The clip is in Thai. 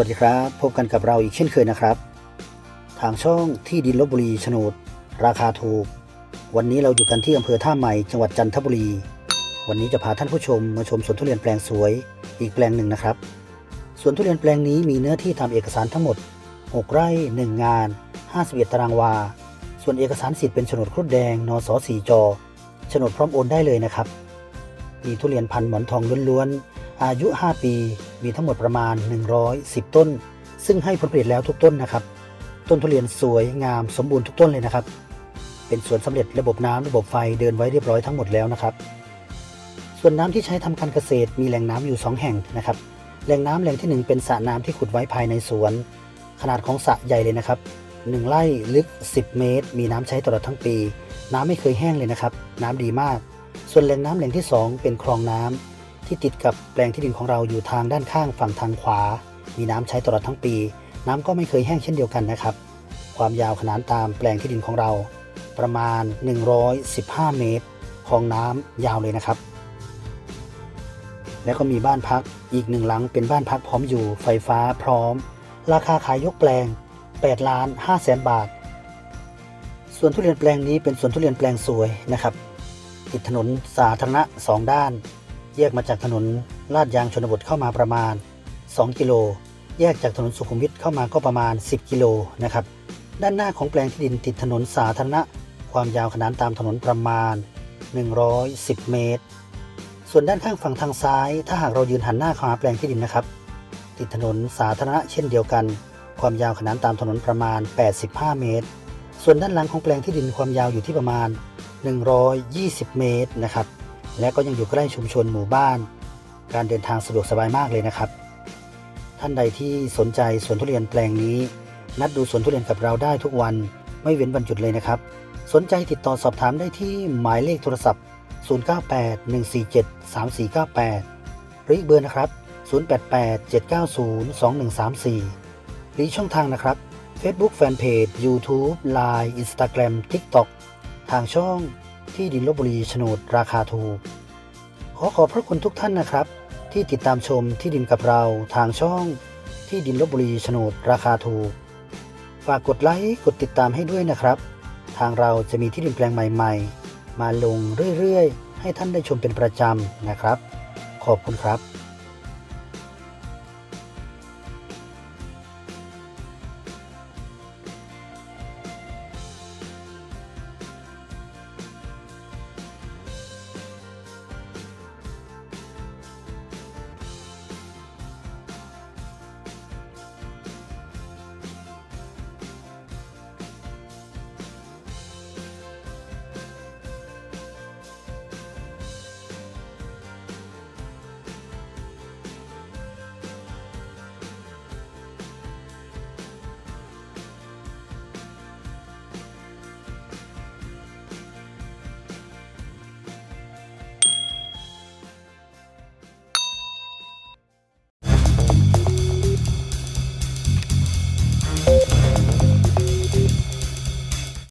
วัสดีครับ พบกันกับเราอีกเช่นเคยนะครับ ทางช่องที่ดินลบบุรีโฉนด ราคาถูก วันนี้เราอยู่กันที่อำเภอท่าใหม่จังหวัดจันทบุรี วันนี้จะพาท่านผู้ชมมาชมสวนทุเรียนแปลงสวยอีกแปลงหนึ่งนะครับสวนทุเรียนแปลงนี้มีเนื้อที่ทำเอกสารทั้งหมด 6 ไร่ 1 งาน 51 ตารางวา ส่วนเอกสารสิทธิ์เป็นโฉนดครุฑแดงนสสีจโฉนดพร้อมโอนได้เลยนะครับ มีทุเรียนพันธุ์หมอนทองล้วนๆ อายุ 5 ปีมีทั้งหมดประมาณ 110 ต้น ซึ่งให้ผลผลิตแล้วทุกต้นนะครับ ต้นทุเรียนสวยงามสมบูรณ์ทุกต้นเลยนะครับ เป็นสวนสำเร็จระบบน้ำระบบไฟเดินไว้เรียบร้อยทั้งหมดแล้วนะครับ ส่วนน้ำที่ใช้ทำการเกษตรมีแหล่งน้ำอยู่ 2 แห่งนะครับ แหล่งน้ำแหล่งที่ 1 เป็นสระน้ำที่ขุดไว้ภายในสวน ขนาดของสระใหญ่เลยนะครับ1ไร่ลึก 10 เมตร มีน้ำใช้ตลอดทั้งปี น้ำไม่เคยแห้งเลยนะครับ น้ำดีมาก ส่วนแหล่งน้ำแหล่งที่ 2 เป็นคลองน้ำ ที่ติดกับแปลงที่ดินของเราอยู่ทางด้านข้างฝั่งทางขวา มีน้ำใช้ตลอดทั้งปี น้ำก็ไม่เคยแห้งเช่นเดียวกันนะครับ ความยาวขนานตามแปลงที่ดินของเรา ประมาณ 115 เมตรคลองน้ำยาวเลยนะครับ แล้วก็มีบ้านพักอีกหนึ่งหลังเป็นบ้านพักพร้อมอยู่ไฟฟ้าพร้อม ราคาขายยกแปลง8ล้าน5แสนบาทส่วนทุเรียนแปลงนี้เป็นสวนทุเรียนแปลงสวยนะครับ ติดถนนสาธารณะสองด้าน แยกมาจากถนนลาดยางชนบทเข้ามาประมาณ 2 กิโล แยกจากถนนสุขุมวิทเข้ามาก็ประมาณ 10 กิโลนะครับ ด้านหน้าของแปลงที่ดินติดถนนสาธารณะ ความยาวขนานตามถนนประมาณ 110 เมตร ส่วนด้านข้างฝั่งทางซ้าย ถ้าหากเรายืนหันหน้าเข้าหาแปลงที่ดินนะครับ ติดถนนสาธารณะเช่นเดียวกัน ความยาวขนานตามถนนประมาณ 85 เมตร ส่วนด้านหลังของแปลงที่ดินความยาวอยู่ที่ประมาณ 120 เมตรนะครับ และก็ยังอยู่ใกล้ชุมชนหมู่บ้าน การเดินทางสะดวกสบายมากเลยนะครับ ท่านใดที่สนใจสวนทุเรียนแปลงนี้ นัดดูสวนทุเรียนกับเราได้ทุกวันไม่เว้นวันหยุดเลยนะครับ สนใจติดต่อสอบถามได้ที่หมายเลขโทรศัพท์ 0981473498 หรืออีกเบอร์นะครับ 0887902134 หรือช่องทางนะครับ Facebook Fanpage YouTube Line Instagram TikTok ทางช่องที่ดินลบบุรีโฉนดราคาถูก ขอขอบพระคุณทุกท่านนะครับ ที่ติดตามชมที่ดินกับเราทางช่องที่ดินลบบุรีโฉนดราคาถูก ฝากกดไลค์กดติดตามให้ด้วยนะครับ ทางเราจะมีที่ดินแปลงใหม่ๆ มาลงเรื่อยๆ ให้ท่านได้ชมเป็นประจำนะครับ ขอบคุณครับ